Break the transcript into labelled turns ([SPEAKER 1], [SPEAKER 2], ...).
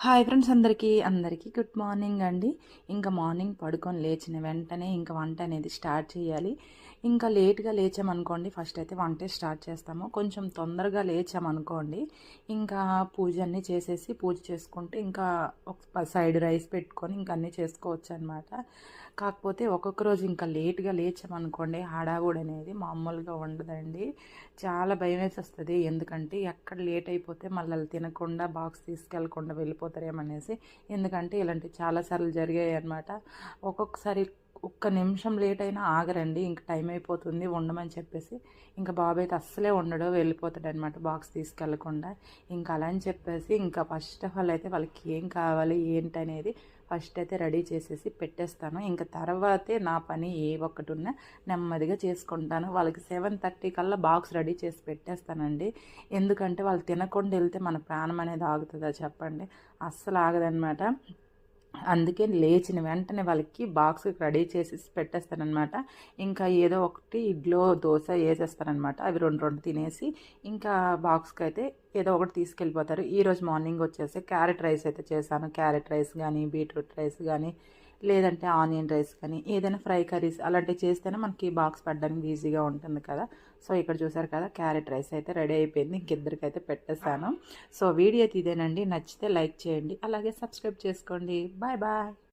[SPEAKER 1] Hi friends అందరికీ అందరికీ good morning అండి. ఇంకా మార్నింగ్ పడుకొని లేచిన వెంటనే ఇంకా వంట అనేది స్టార్ట్ చేయాలి. ఇంకా లేట్గా లేచామనుకోండి ఫస్ట్ అయితే వంటే స్టార్ట్ చేస్తాము. కొంచెం తొందరగా లేచామనుకోండి ఇంకా పూజ అన్నీ చేసేసి పూజ చేసుకుంటే ఇంకా ఒక సైడ్ రైస్ పెట్టుకొని ఇంకా అన్నీ చేసుకోవచ్చు అనమాట కాకపోతే ఒక్కొక్క రోజు ఇంకా లేట్గా లేచామనుకోండి హడావుడి అనేది మామూలుగా ఉండదండి. చాలా భయం వేసి వస్తుంది ఎందుకంటే ఎక్కడ లేట్ అయిపోతే మళ్ళీ తినకుండా బాక్స్ తీసుకెళ్ళకుండా వెళ్ళిపోతారేమనేసి ఎందుకంటే ఇలాంటివి చాలాసార్లు జరిగాయి అనమాట ఒక్కొక్కసారి ఒక్క నిమిషం లేట్ అయినా ఆగరండి ఇంక టైం అయిపోతుంది ఉండమని చెప్పేసి ఇంకా బాబు అయితే అస్సలే ఉండడు వెళ్ళిపోతాడు అనమాట బాక్స్ తీసుకెళ్ళకుండా ఇంకా అలా అని చెప్పేసి ఇంకా ఫస్ట్ ఆఫ్ ఆల్ అయితే వాళ్ళకి ఏం కావాలి ఏంటి అనేది ఫస్ట్ అయితే రెడీ చేసేసి పెట్టేస్తాను. ఇంకా తర్వాతే నా పని ఏ ఒక్కటి ఉన్నా నెమ్మదిగా చేసుకుంటాను. వాళ్ళకి సెవెన్ థర్టీ కల్లా బాక్స్ రెడీ చేసి పెట్టేస్తానండి. ఎందుకంటే వాళ్ళు తినకుండా వెళ్తే మన ప్రాణం అనేది ఆగుతుందా చెప్పండి? అస్సలు ఆగదనమాట అందుకే లేచిన వెంటనే వాళ్ళకి బాక్స్ రెడీ చేసి పెట్టేస్తానమాట ఇంకా ఏదో ఒకటి ఇడ్లో దోశ వేసేస్తారనమాట అవి రెండు రెండు తినేసి ఇంకా బాక్స్కి అయితే ఏదో ఒకటి తీసుకెళ్ళిపోతారు. ఈరోజు మార్నింగ్ వచ్చేసి క్యారెట్ రైస్ అయితే చేశాను. క్యారెట్ రైస్ కానీ బీట్రూట్ రైస్ కానీ లేదంటే ఆనియన్ రైస్ కానీ ఏదైనా ఫ్రై కర్రీస్ అలాంటివి చేస్తేనే మనకి బాక్స్ పడడానికి ఈజీగా ఉంటుంది కదా. సో ఇక్కడ చూసారు కదా క్యారెట్ రైస్ అయితే రెడీ అయిపోయింది. ఇంకిద్దరికి అయితే పెట్టేశాను. సో వీడియో అయితే ఇదేనండి. నచ్చితే లైక్ చేయండి. అలాగే సబ్స్క్రైబ్ చేసుకోండి. Bye bye.